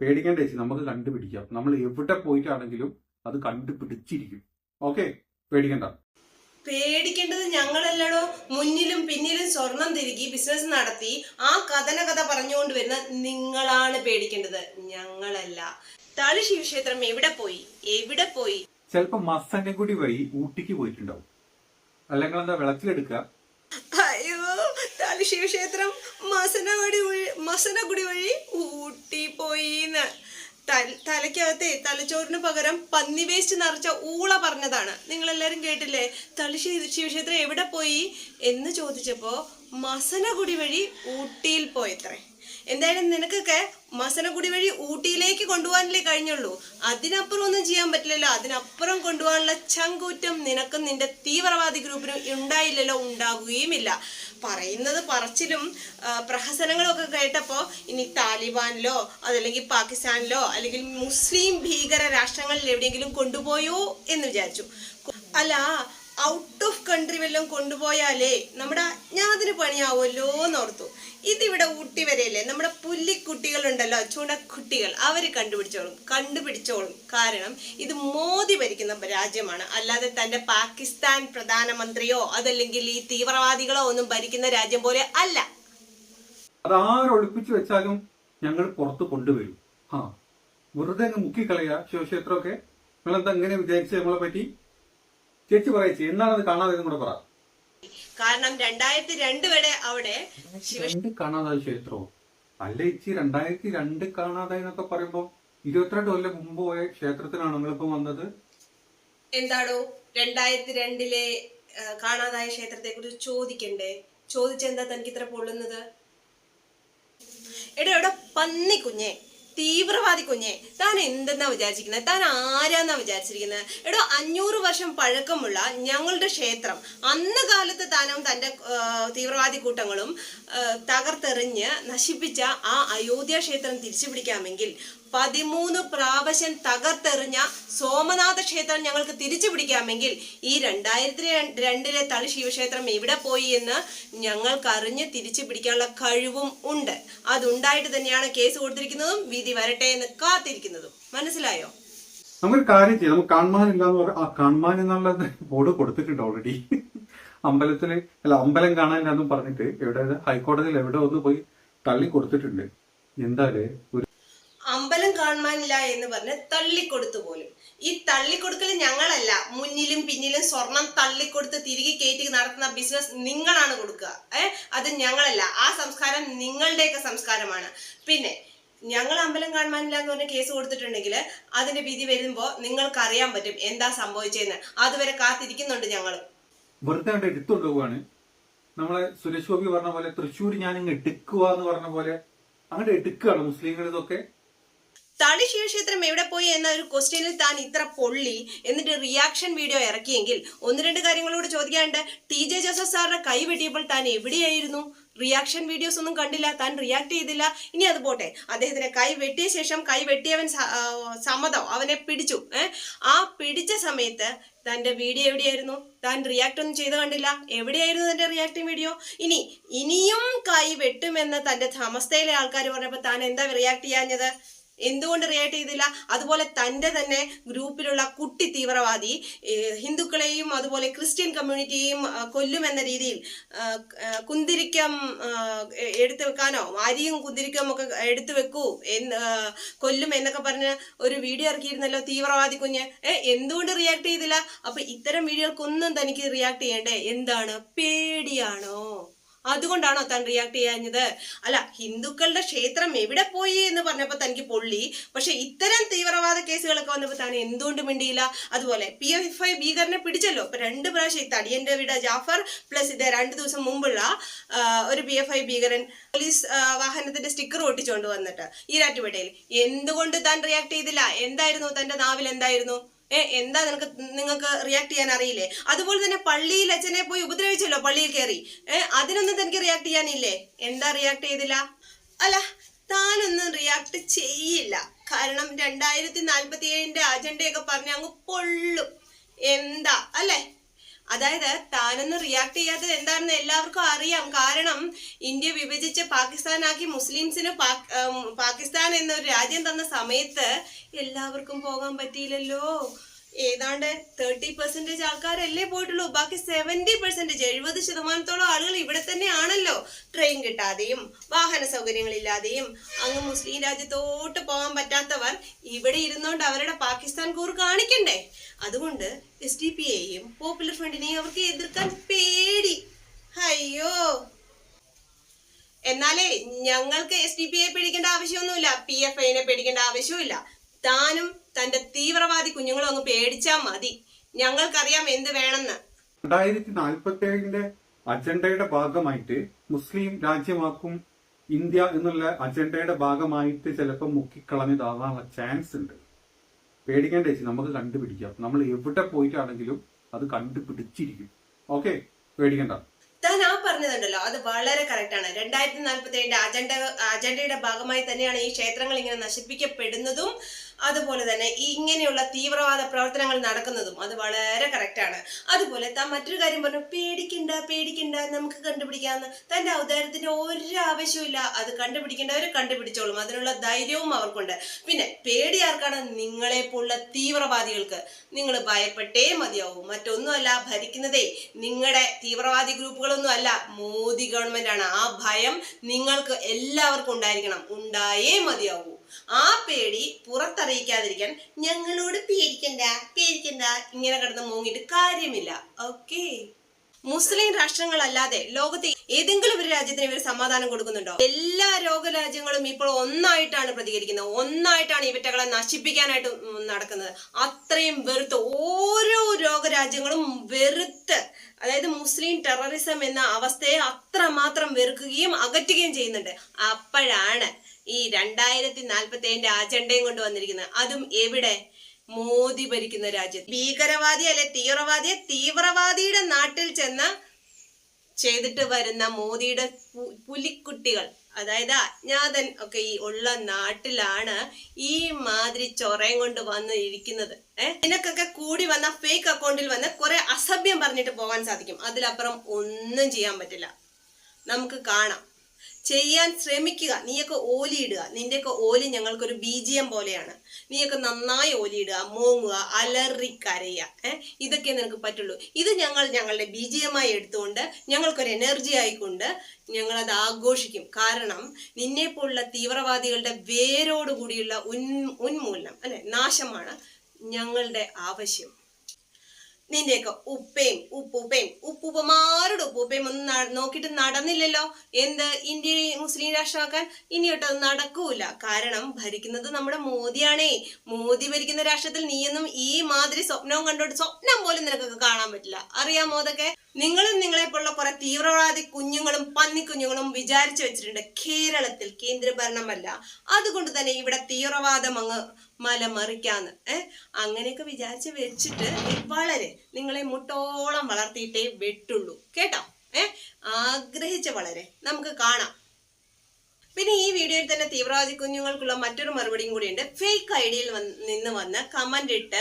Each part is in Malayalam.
പേടിക്കേണ്ട ചേച്ചി നമുക്ക് കണ്ടുപിടിക്കാം. നമ്മൾ എവിടെ പോയിട്ടാണെങ്കിലും അത് കണ്ടുപിടിച്ചിരിക്കും. ഓക്കെ പേടിക്കണ്ട. പേടിക്കേണ്ടത് ഞങ്ങളല്ലടോ. മുന്നിലും പിന്നിലും സ്വർണം തിരുകി ബിസിനസ് നടത്തി ആ കഥന കഥ പറഞ്ഞുകൊണ്ട് വരുന്ന നിങ്ങളാണ് പേടിക്കേണ്ടത്. ഞങ്ങളല്ല. തളി ശിവക്ഷേത്രം എവിടെ പോയി? എവിടെ പോയി? ചിലപ്പോ കൂടി വഴി ഊട്ടിക്ക് പോയിട്ടുണ്ടാവും. അല്ലെങ്കിൽ എന്താ തളി ശിവക്ഷേത്രം മസനവടി വഴി മസനഗുടി വഴി ഊട്ടി പോയിന്ന് തല- തലയ്ക്കകത്തെ തലച്ചോറിന് പകരം പന്നി വേസ്റ്റ് നിറച്ച ഊള പറഞ്ഞതാണ്. നിങ്ങൾ എല്ലാരും കേട്ടില്ലേ? തളി ശിവ- ശിവക്ഷേത്രം എവിടെ പോയി? എന്ന് ചോദിച്ചപ്പോൾ മസനഗുടി വഴി ഊട്ടിയിൽ പോയത്രേ. എന്തായാലും നിനക്കൊക്കെ മസനഗുടി വഴി ഊട്ടിയിലേക്ക് കൊണ്ടുപോകാനല്ലേ കഴിഞ്ഞുള്ളൂ. അതിനപ്പുറം ഒന്നും ചെയ്യാൻ പറ്റില്ലല്ലോ. അതിനപ്പുറം കൊണ്ടുപോകാനുള്ള ചങ്കൂറ്റം നിനക്കും നിന്റെ തീവ്രവാദി ഗ്രൂപ്പിനും ഉണ്ടായില്ലല്ലോ. ഉണ്ടാകുകയുമില്ല. പറയുന്നത് പറച്ചിലും പ്രഹസനങ്ങളൊക്കെ കേട്ടപ്പോൾ ഇനി താലിബാനിലോ അതല്ലെങ്കിൽ പാകിസ്ഥാനിലോ അല്ലെങ്കിൽ മുസ്ലിം ഭീകര രാഷ്ട്രങ്ങളിൽ എവിടെയെങ്കിലും കൊണ്ടുപോയോ എന്ന് വിചാരിച്ചു. അല്ല ഔട്ട് ഓഫ് കൺട്രി വല്ലതും കൊണ്ടുപോയാലേ നമ്മുടെ അജ്ഞാതിന് പണിയാവുമല്ലോ എന്നോർത്തു ഇതിവിടെ ഊട്ടി വരെയല്ലേ? നമ്മുടെ പുല്ലിക്കുട്ടികളുണ്ടല്ലോ ചുണക്കുട്ടികൾ. അവർ കണ്ടുപിടിച്ചോളും കണ്ടുപിടിച്ചോളും. കാരണം ഇത് മോദി ഭരിക്കുന്ന രാജ്യമാണ്. അല്ലാതെ തന്റെ പാകിസ്ഥാൻ പ്രധാനമന്ത്രിയോ അതല്ലെങ്കിൽ ഈ തീവ്രവാദികളോ ഒന്നും ഭരിക്കുന്ന രാജ്യം പോലെ അല്ല. അത് ആരൊളിപ്പിച്ചു വെച്ചാലും ഞങ്ങൾ പുറത്ത് കൊണ്ടുവരും. ആ വെറുതെ അങ്ങ് മുക്കിക്കളയുക ശിവക്ഷേത്രമൊക്കെ? നിങ്ങളെന്താ എങ്ങനെ വിചാരിച്ചു നമ്മളെ പറ്റി? ചേച്ചി പറയേച്ചി എന്നാണത് കാണാതെ കൂടെ പറ. കാരണം രണ്ടായിരത്തി രണ്ട് വരെ അവിടെ രണ്ട് കാണാതായ ക്ഷേത്രവും അല്ല ഇച്ചി രണ്ടായിരത്തി രണ്ട് കാണാതായി എന്നൊക്കെ പറയുമ്പോ ഇരുപത്തിരണ്ട് കൊല്ലം മുമ്പ് പോയ ക്ഷേത്രത്തിനാണ് നിങ്ങളിപ്പോ വന്നത്? എന്താണോ രണ്ടായിരത്തി രണ്ടിലെ കാണാതായ ക്ഷേത്രത്തെ കുറിച്ച് ചോദിക്കണ്ടേ? ചോദിച്ചെന്താ തനിക്ക് ഇത്ര പൊള്ളുന്നത്? എടോ എടോ പന്നി കുഞ്ഞെ. തീവ്രവാദി കുഞ്ഞെ താൻ എന്തെന്നാ വിചാരിച്ചിരിക്കുന്നത് താൻ ആരാന്നാ വിചാരിച്ചിരിക്കുന്നത് എടോ അഞ്ഞൂറ് വർഷം പഴക്കമുള്ള ഞങ്ങളുടെ ക്ഷേത്രം അന്ന് കാലത്ത് താനും തന്റെ തീവ്രവാദി കൂട്ടങ്ങളും തകർത്തെറിഞ്ഞ് നശിപ്പിച്ച ആ അയോധ്യ ക്ഷേത്രം തിരിച്ചു പിടിക്കാമെങ്കിൽ പതിമൂന്ന് പ്രാവശ്യം തകർത്തെറിഞ്ഞ സോമനാഥ ക്ഷേത്രം ഞങ്ങൾക്ക് തിരിച്ചു പിടിക്കാമെങ്കിൽ ഈ രണ്ടായിരത്തി രണ്ട് രണ്ടിലെ തളി ശിവക്ഷേത്രം എവിടെ പോയി എന്ന് ഞങ്ങൾക്ക് അറിഞ്ഞ് തിരിച്ചു പിടിക്കാനുള്ള കഴിവും ഉണ്ട്. അതുണ്ടായിട്ട് തന്നെയാണ് കേസ് കൊടുത്തിരിക്കുന്നതും വിധി വരട്ടെ എന്ന് കാത്തിരിക്കുന്നതും. മനസ്സിലായോ? നമുക്കൊരു കാര്യം ചെയ്യാം. നമുക്ക് കൺമാനില്ല എന്ന് പറയാം ആ കൺമാൻ എന്നുള്ള ബോർഡ് കൊടുത്തിട്ടുണ്ട് ഓൾറെഡി അമ്പലത്തിൽ അല്ല അമ്പലം കാണാനില്ല എന്നും പറഞ്ഞിട്ട് എവിടെ ഹൈക്കോടതിയിൽ എവിടെ ഒന്ന് പോയി തള്ളി കൊടുത്തിട്ടുണ്ട്. എന്തായാലും കാണാനില്ല എന്ന് പറഞ്ഞ് തള്ളിക്കൊടുത്തു പോലും. ഈ തള്ളിക്കൊടുക്കൽ ഞങ്ങളല്ല. മുന്നിലും പിന്നിലും സ്വർണം തള്ളിക്കൊടുത്ത് തിരികെ കയറ്റി നടത്തുന്ന ബിസിനസ് നിങ്ങളാണ് കൊടുക്കുക. ഏഹ് അത് ഞങ്ങളല്ല. ആ സംസ്കാരം നിങ്ങളുടെയൊക്കെ സംസ്കാരമാണ്. പിന്നെ ഞങ്ങൾ അമ്പലം കാണുവാനില്ല എന്ന് പറഞ്ഞ കേസ് കൊടുത്തിട്ടുണ്ടെങ്കിൽ അതിന്റെ വിധി വരുമ്പോൾ നിങ്ങൾക്ക് അറിയാൻ പറ്റും എന്താ സംഭവിച്ചതെന്ന് അതുവരെ കാത്തിരിക്കുന്നുണ്ട് ഞങ്ങൾ നമ്മളെ സുരേഷ് ഗോപി പറഞ്ഞ പോലെ തൃശ്ശൂർ ഞാൻ ഇങ്ങ് എടുക്കുക എന്ന് പറഞ്ഞ പോലെ അങ്ങനെ എടുക്കുകയാണ് മുസ്ലിങ്ങൾ ഇതൊക്കെ. തളി ശിവക്ഷേത്രം എവിടെ പോയി എന്ന ഒരു ക്വസ്റ്റ്യനിൽ താൻ ഇത്ര പൊള്ളി എന്നിട്ട് റിയാക്ഷൻ വീഡിയോ ഇറക്കിയെങ്കിൽ ഒന്ന് രണ്ട് കാര്യങ്ങളോട് ചോദിക്കാണ്ട് ടി ജെ ജോസഫ് സാറിന്റെ കൈ വെട്ടിയപ്പോൾ താൻ എവിടെയായിരുന്നു? റിയാക്ഷൻ വീഡിയോസ് ഒന്നും കണ്ടില്ല താൻ റിയാക്ട് ചെയ്തില്ല. ഇനി അത് പോട്ടെ. അദ്ദേഹത്തിന് കൈ വെട്ടിയ ശേഷം കൈ വെട്ടിയവൻ സമ്മതം അവനെ പിടിച്ചു. ആ പിടിച്ച സമയത്ത് തന്റെ വീഡിയോ എവിടെയായിരുന്നു? താൻ റിയാക്ട് ഒന്നും ചെയ്ത് കണ്ടില്ല. എവിടെയായിരുന്നു തന്റെ റിയാക്ടിങ് വീഡിയോ ഇനി ഇനിയും കൈ വെട്ടുമെന്ന് തന്റെ സമസ്തയിലെ ആൾക്കാർ പറഞ്ഞപ്പോൾ താൻ എന്താ റിയാക്ട് ചെയ്യാഞ്ഞത്? എന്തുകൊണ്ട് റിയാക്ട് ചെയ്തില്ല? അതുപോലെ തന്റെ തന്നെ ഗ്രൂപ്പിലുള്ള കുട്ടി തീവ്രവാദി ഹിന്ദുക്കളെയും അതുപോലെ ക്രിസ്ത്യൻ കമ്മ്യൂണിറ്റിയെയും കൊല്ലുമെന്ന രീതിയിൽ കുന്തിരിക്കം എടുത്തു വെക്കാനോ അരിയും കുന്തിരിക്കം ഒക്കെ എടുത്തു വെക്കൂ എന്ന് കൊല്ലും എന്നൊക്കെ പറഞ്ഞ് ഒരു വീഡിയോ ഇറക്കിയിരുന്നല്ലോ തീവ്രവാദി കുഞ്ഞ്. ഏ എന്തുകൊണ്ട് റിയാക്ട് ചെയ്തില്ല? അപ്പൊ ഇത്തരം വീഡിയോകൾക്കൊന്നും തനിക്ക് റിയാക്ട് ചെയ്യണ്ടേ? എന്താണ്? പേടിയാണോ? അതുകൊണ്ടാണോ താൻ റിയാക്ട് ചെയ്യാഞ്ഞത്? അല്ല ഹിന്ദുക്കളുടെ ക്ഷേത്രം എവിടെ പോയി എന്ന് പറഞ്ഞപ്പോൾ തനിക്ക് പൊള്ളി. പക്ഷെ ഇത്തരം തീവ്രവാദ കേസുകളൊക്കെ വന്നപ്പോൾ താൻ എന്തുകൊണ്ട് മിണ്ടിയില്ല? അതുപോലെ പി എഫ് ഐ ഭീകരനെ പിടിച്ചല്ലോ. ഇപ്പൊ രണ്ട് പ്രാവശ്യം തടിയന്റെ വീട് ജാഫർ പ്ലസ് ഇതേ രണ്ട് ദിവസം മുമ്പുള്ള ഒരു പി എഫ് ഐ ഭീകരൻ പോലീസ് വാഹനത്തിന്റെ സ്റ്റിക്കർ ഒട്ടിച്ചുകൊണ്ട് വന്നിട്ട്. ഈരാറ്റുപേട്ടയിൽ എന്തുകൊണ്ട് താൻ റിയാക്ട് ചെയ്തില്ല? എന്തായിരുന്നു? തന്റെ നാവിൽ എന്തായിരുന്നു? എന്താ നിനക്ക് നിങ്ങൾക്ക് റിയാക്ട് ചെയ്യാൻ അറിയില്ലേ? അതുപോലെ തന്നെ പള്ളിയിൽ അച്ഛനെ പോയി ഉപദ്രവിച്ചല്ലോ പള്ളിയിൽ കയറി അതിനൊന്നും തനിക്ക് റിയാക്ട് ചെയ്യാനില്ലേ? എന്താ റിയാക്ട് ചെയ്തില്ല? അല്ല താനൊന്നും റിയാക്ട് ചെയ്യില്ല. കാരണം രണ്ടായിരത്തി നാൽപ്പത്തി ഏഴിന്റെ അജണ്ടയൊക്കെ പറഞ്ഞ് അങ്ങ് പൊള്ളും. എന്താ? അല്ലേ? അതായത് താനൊന്ന് റിയാക്ട് ചെയ്യാത്തത് എന്താണെന്ന് എല്ലാവർക്കും അറിയാം. കാരണം ഇന്ത്യ വിഭജിച്ച് പാകിസ്ഥാനാക്കി മുസ്ലിംസിന് പാക്- പാകിസ്ഥാൻ എന്നൊരു രാജ്യം തന്ന സമയത്ത് എല്ലാവർക്കും പോകാൻ പറ്റിയില്ലല്ലോ. ഏതാണ്ട് തേർട്ടി പെർസെന്റേജ് ആൾക്കാരല്ലേ പോയിട്ടുള്ളൂ. ബാക്കി സെവന്റി പെർസെന്റേജ് എഴുപത് ശതമാനത്തോളം ആളുകൾ ഇവിടെ തന്നെ ആണല്ലോ ട്രെയിൻ കിട്ടാതെയും വാഹന സൗകര്യങ്ങളില്ലാതെയും അങ്ങ് മുസ്ലിം രാജ്യത്തോട്ട് പോകാൻ പറ്റാത്തവർ ഇവിടെ ഇരുന്നുകൊണ്ട് അവരുടെ പാകിസ്ഥാൻ കൂർ കാണിക്കണ്ടേ? അതുകൊണ്ട് എസ് ഡി പി എയും പോപ്പുലർ ഫ്രണ്ടിനെയും അവർക്ക് എതിർക്കാൻ പേടി. അയ്യോ. എന്നാലേ ഞങ്ങൾക്ക് എസ് ഡി പി ഐ പേടിക്കേണ്ട ആവശ്യമൊന്നുമില്ല. പി എഫ് ഐനെ പേടിക്കേണ്ട ആവശ്യമില്ല താനും തന്റെ തീവ്രവാദി കുഞ്ഞുങ്ങളും അങ്ങ് പേടിച്ചാ മതി. ഞങ്ങൾക്കറിയാം എന്ത് വേണമെന്ന്. രണ്ടായിരത്തി നാൽപ്പത്തി ഏഴിന്റെ അജണ്ടയുടെ ഭാഗമായിട്ട് മുസ്ലിം രാജ്യമാക്കും ഇന്ത്യ എന്നുള്ള അജണ്ടയുടെ ഭാഗമായിട്ട് ചിലപ്പോൾ മുക്കിക്കളഞ്ഞതാകാനുള്ള ചാൻസ് ഉണ്ട്. പേടിക്കേണ്ട ചേച്ചി നമുക്ക് കണ്ടുപിടിക്കാം. നമ്മൾ എവിടെ പോയിട്ടാണെങ്കിലും അത് കണ്ടുപിടിച്ചിരിക്കും. ഓക്കെ പേടിക്കണ്ട. താൻ ആ പറഞ്ഞതുണ്ടല്ലോ. അത് വളരെ കറക്റ്റ് ആണ്. രണ്ടായിരത്തി നാൽപ്പത്തി ഏഴിന്റെ അജണ്ട അജണ്ടയുടെ ഭാഗമായി തന്നെയാണ് ഈ ക്ഷേത്രങ്ങൾ ഇങ്ങനെ നശിപ്പിക്കപ്പെടുന്നതും അതുപോലെ തന്നെ ഇങ്ങനെയുള്ള തീവ്രവാദ പ്രവർത്തനങ്ങൾ നടക്കുന്നതും അത് വളരെ കറക്റ്റ് ആണ്. അതുപോലെ താൻ മറ്റൊരു കാര്യം പറഞ്ഞു പേടിക്കണ്ട പേടിക്കണ്ട നമുക്ക് കണ്ടുപിടിക്കാമെന്ന് തന്റെ ഔദാര്യത്തിന് ഒരു ആവശ്യമില്ല അത് കണ്ടുപിടിക്കേണ്ടവർ കണ്ടുപിടിച്ചോളും. അതിനുള്ള ധൈര്യവും അവർക്കുണ്ട്. പിന്നെ പേടി ആർക്കാണ്? നിങ്ങളെ പോലുള്ള തീവ്രവാദികൾക്ക്. നിങ്ങൾ ഭയപ്പെട്ടേ മതിയാവും. മറ്റൊന്നുമല്ല ഭരിക്കുന്നതേ നിങ്ങളുടെ തീവ്രവാദി ഗ്രൂപ്പുകളൊന്നും അല്ല മോദി ഗവൺമെന്റ് ആണ്. ആ ഭയം നിങ്ങൾക്ക് എല്ലാവർക്കും ഉണ്ടായിരിക്കണം. ഉണ്ടായേ മതിയാവൂ. ആ പേടി പുറത്തറിയിക്കാതിരിക്കാൻ ഞങ്ങളോട് പേടിക്കണ്ട പേടിക്കണ്ട. ഇങ്ങനെ കിടന്ന് മൂങ്ങിട്ട് കാര്യമില്ല. ഓക്കേ മുസ്ലിം രാഷ്ട്രങ്ങളല്ലാതെ ലോകത്തെ ഏതെങ്കിലും ഒരു രാജ്യത്തിന് ഇവർ സമാധാനം കൊടുക്കുന്നുണ്ടോ? എല്ലാ രോഗരാജ്യങ്ങളും ഇപ്പോൾ ഒന്നായിട്ടാണ് പ്രതികരിക്കുന്നത്. ഒന്നായിട്ടാണ് ഇവറ്റകളെ നശിപ്പിക്കാനായിട്ട് നടക്കുന്നത്. അത്രയും വെറുത്ത് ഓരോ രോഗരാജ്യങ്ങളും വെറുത്ത് അതായത് മുസ്ലിം ടെററിസം എന്ന അവസ്ഥയെ അത്രമാത്രം വെറുക്കുകയും അകറ്റുകയും ചെയ്യുന്നുണ്ട്. അപ്പോഴാണ് ഈ രണ്ടായിരത്തി നാൽപ്പത്തി ഏഴിന്റെ അജണ്ടയും കൊണ്ട് വന്നിരിക്കുന്നത്. അതും എവിടെ? മോദി ഭരിക്കുന്ന രാജ്യത്ത്. ഭീകരവാദി അല്ലെ തീവ്രവാദിയെ തീവ്രവാദിയുടെ നാട്ടിൽ ചെന്ന് ചെയ്തിട്ട് വരുന്ന മോദിയുടെ പുലിക്കുട്ടികൾ അതായത് അജ്ഞാതൻ ഒക്കെ ഈ ഉള്ള നാട്ടിലാണ് ഈ മാതിരി ചൊറയും കൊണ്ട് വന്ന് ഇരിക്കുന്നത്. ഏഹ് ഇതിനൊക്കെ കൂടി വന്ന ഫേക്ക് അക്കൗണ്ടിൽ വന്ന് കുറെ അസഭ്യം പറഞ്ഞിട്ട് പോകാൻ സാധിക്കും. അതിലപ്പുറം ഒന്നും ചെയ്യാൻ പറ്റില്ല. നമുക്ക് കാണാം. ചെയ്യാൻ ശ്രമിക്കുക. നീയൊക്കെ ഓലിയിടുക നിന്റെയൊക്കെ ഓലി ഞങ്ങൾക്കൊരു ബീജിയം പോലെയാണ്. നീയൊക്കെ നന്നായി ഓലിയിടുക മോങ്ങുക അലറി കരയുക. ഏഹ് ഇതൊക്കെ നിനക്ക് പറ്റുള്ളൂ. ഇത് ഞങ്ങൾ ഞങ്ങളുടെ ബീജിയമായി എടുത്തുകൊണ്ട് ഞങ്ങൾക്കൊരു എനർജി ആയിക്കൊണ്ട് ഞങ്ങളത് ആഘോഷിക്കും. കാരണം നിന്നെപ്പോലുള്ള തീവ്രവാദികളുടെ വേരോടുകൂടിയുള്ള ഉൻ ഉന്മൂലനം അല്ലെ? നാശമാണ് ഞങ്ങളുടെ ആവശ്യം. നിന്റെയൊക്കെ ഉപ്പയും ഉപ്പൂപ്പയും ഉപ്പൂപ്പമാരുടെ ഉപ്പൂപ്പയും ഒന്നും നോക്കിയിട്ട് നടന്നില്ലല്ലോ. എന്ത് ഇന്ത്യ മുസ്ലിം രാഷ്ട്രമാക്കാൻ? ഇനിയൊട്ട് അത് നടക്കൂല. കാരണം ഭരിക്കുന്നത് നമ്മുടെ മോദിയാണേ. മോദി ഭരിക്കുന്ന രാഷ്ട്രത്തിൽ നീയൊന്നും ഈ മാതിരി സ്വപ്നവും കണ്ടോട്ട് സ്വപ്നം പോലും നിനക്കൊക്കെ കാണാൻ പറ്റില്ല. അറിയാമോ അതൊക്കെ? നിങ്ങളും നിങ്ങളെ പോലുള്ള കുറെ തീവ്രവാദി കുഞ്ഞുങ്ങളും പന്നിക്കുഞ്ഞുങ്ങളും വിചാരിച്ചു വെച്ചിട്ടുണ്ട് കേരളത്തിൽ കേന്ദ്ര ഭരണമല്ല അതുകൊണ്ട് തന്നെ ഇവിടെ തീവ്രവാദം അങ്ങ് മലമറിക്കാന്ന്. ഏഹ് അങ്ങനെയൊക്കെ വിചാരിച്ച് വെച്ചിട്ട് വളരെ നിങ്ങളെ മുട്ടോളം വളർത്തിയിട്ടേ വെട്ടുള്ളൂ. കേട്ടോ? ഏഹ് ആഗ്രഹിച്ച വളരെ. നമുക്ക് കാണാം. പിന്നെ ഈ വീഡിയോയിൽ തന്നെ തീവ്രവാദി കുഞ്ഞുങ്ങൾക്കുള്ള മറ്റൊരു മറുപടിയും കൂടിയുണ്ട്. ഫേക്ക് ഐഡിയയിൽ നിന്ന് വന്ന് കമന്റ് ഇട്ട്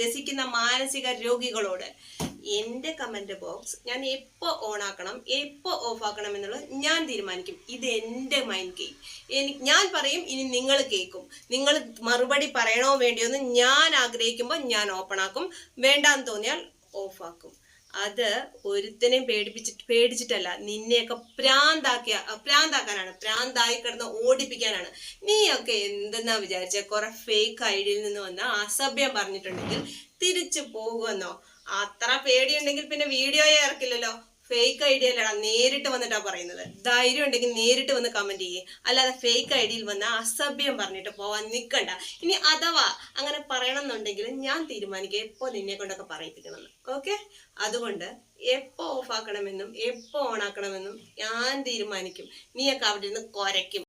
രസിക്കുന്ന മാനസിക രോഗികളോട്. എന്റെ കമന്റ് ബോക്സ് ഞാൻ എപ്പോൾ ഓൺ ആക്കണം എപ്പോൾ ഓഫ് ആക്കണം എന്നുള്ളത് ഞാൻ തീരുമാനിക്കും. ഇത് എന്റെ മൈൻഡ് ഗെയിം എനിക്ക് ഞാൻ പറയും ഇനി നിങ്ങൾ കേൾക്കും. നിങ്ങൾ മറുപടി പറയണോ വേണ്ടിയോ എന്ന് ഞാൻ ആഗ്രഹിക്കുമ്പോൾ ഞാൻ ഓപ്പൺ ആക്കും. വേണ്ടാന്ന് തോന്നിയാൽ ഓഫ് ആക്കും. അത് ഒരുത്തനെയും പേടിപ്പിച്ചിട്ട് പേടിച്ചിട്ടല്ല. നിന്നെയൊക്കെ പ്രാന്താക്കിയ പ്രാന്താക്കാനാണ്. പ്രാന്തായി കിടന്ന് ഓടിപ്പിക്കാനാണ്. നീയൊക്കെ എന്തെന്നാ വിചാരിച്ച? കുറെ ഫേക്ക് ഐഡിയയിൽ നിന്ന് വന്ന അസഭ്യം പറഞ്ഞിട്ടുണ്ടെങ്കിൽ തിരിച്ചു പോകുമെന്നോ അത്ര പേടിയുണ്ടെങ്കിൽ പിന്നെ വീഡിയോയെ ഇറക്കില്ലല്ലോ. ഫേക്ക് ഐഡിയ അല്ലടാ നേരിട്ട് വന്നിട്ടാ പറയുന്നത്. ധൈര്യം ഉണ്ടെങ്കിൽ നേരിട്ട് വന്ന് കമന്റ് ചെയ്യേ. അല്ലാതെ ഫേക്ക് ഐഡിയയിൽ വന്ന് അസഭ്യം പറഞ്ഞിട്ട് പോവാൻ നിൽക്കണ്ട ഇനി അഥവാ അങ്ങനെ പറയണം എന്നുണ്ടെങ്കിൽ ഞാൻ തീരുമാനിക്കുക എപ്പോ നിന്നെ കൊണ്ടൊക്കെ പറയിപ്പിക്കണമെന്ന്. ഓക്കെ അതുകൊണ്ട് എപ്പോ ഓഫ് ആക്കണമെന്നും എപ്പോ ഓൺ ആക്കണമെന്നും ഞാൻ തീരുമാനിക്കും. നീയൊക്കെ അവിടെ നിന്ന് കുരയ്ക്കും.